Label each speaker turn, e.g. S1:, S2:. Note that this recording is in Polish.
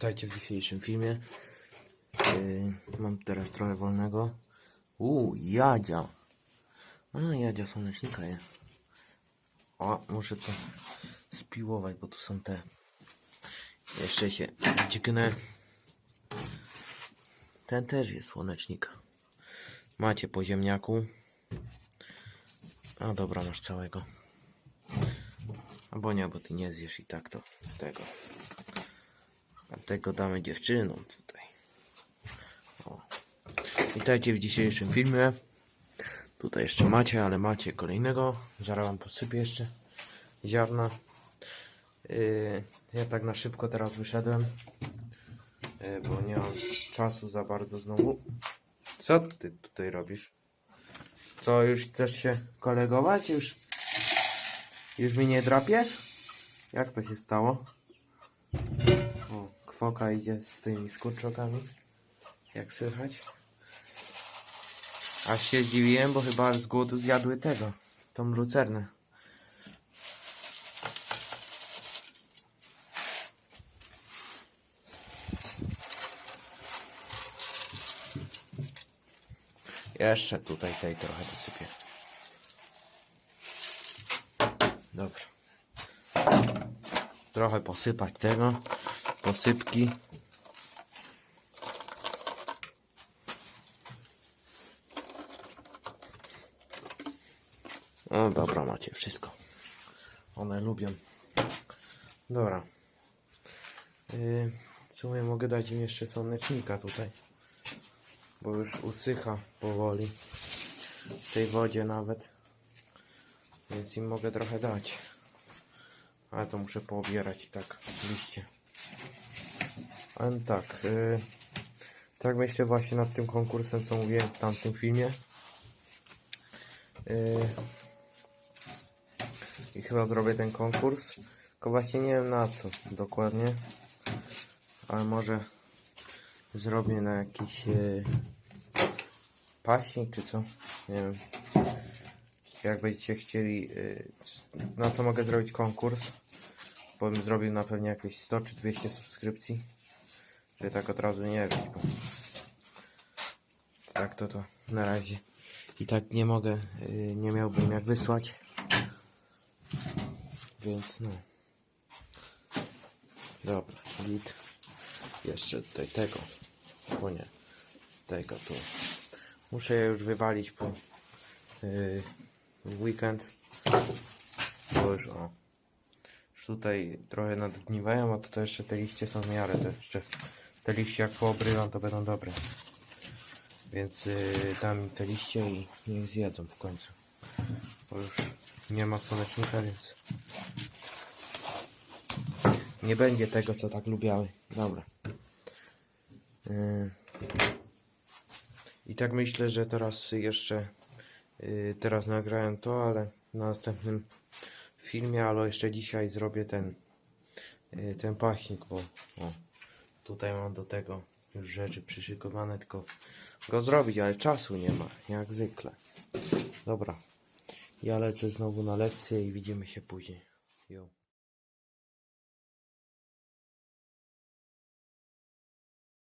S1: Witajcie w dzisiejszym filmie. Yy, mam teraz trochę wolnego. Uuu, Jadzia. A, Jadzia słonecznika jest. O, muszę to spiłować, bo tu są te. Jeszcze się dźgnę. Ten też jest słonecznik. Macie po ziemniaku. A dobra, masz całego. Albo nie, bo ty nie zjesz i tak to tego. Tego damy dziewczynom tutaj. O. Witajcie w dzisiejszym filmie. Tutaj jeszcze macie, ale macie kolejnego. Zaraz wam posypię jeszcze ziarna. Yy, ja tak na szybko teraz wyszedłem, yy, bo nie mam czasu za bardzo znowu. Co ty tutaj robisz? Co, już chcesz się kolegować? Już, już mi nie drapiesz? Jak to się stało? O, kwoka idzie z tymi skurczokami. Jak słychać. Aż się zdziwiłem, bo chyba z głodu zjadły tego. Tą lucernę. Jeszcze tutaj tej trochę dosypię. Dobra. Trochę posypać tego. Posypki. O, dobra, macie wszystko. One lubią. Dobra. Yy, w sumie mogę dać im jeszcze słonecznika tutaj. Bo już usycha powoli. W tej wodzie nawet. Więc im mogę trochę dać. Ale to muszę poobierać i tak liście. Ale tak. Yy, tak myślę właśnie nad tym konkursem, co mówiłem w tamtym filmie. Yy, I chyba zrobię ten konkurs. Tylko właśnie nie wiem na co dokładnie. Ale może zrobię na jakiś yy, paśnik czy co. Nie wiem. Jak będziecie chcieli, yy, na co mogę zrobić konkurs. Bo bym zrobił na pewno jakieś 100 czy 200 subskrypcji. Że tak od razu nie wiem. Bo... Tak to to na razie. I tak nie mogę, yy, nie miałbym jak wysłać. Więc no. Dobra, git. Jeszcze tutaj tego. Bo nie. Tego tu. Muszę je już wywalić po yy, weekend. Bo już o. Już tutaj trochę nadgniwają, a to jeszcze te liście są w miarę. To jeszcze te liście jak poobrywam to będą dobre. Więc yy, dam im te liście i niech zjedzą w końcu. Bo już nie ma słonecznika, więc nie będzie tego, co tak lubiały. Dobra. Yy. I tak myślę, że teraz jeszcze yy, teraz nagrałem to, ale na następnym filmie, ale jeszcze dzisiaj zrobię ten ten paśnik, bo o, tutaj mam do tego już rzeczy przyszykowane, tylko go zrobić, ale czasu nie ma, jak zwykle. Dobra. Ja lecę znowu na lekcję i widzimy się później. Jo.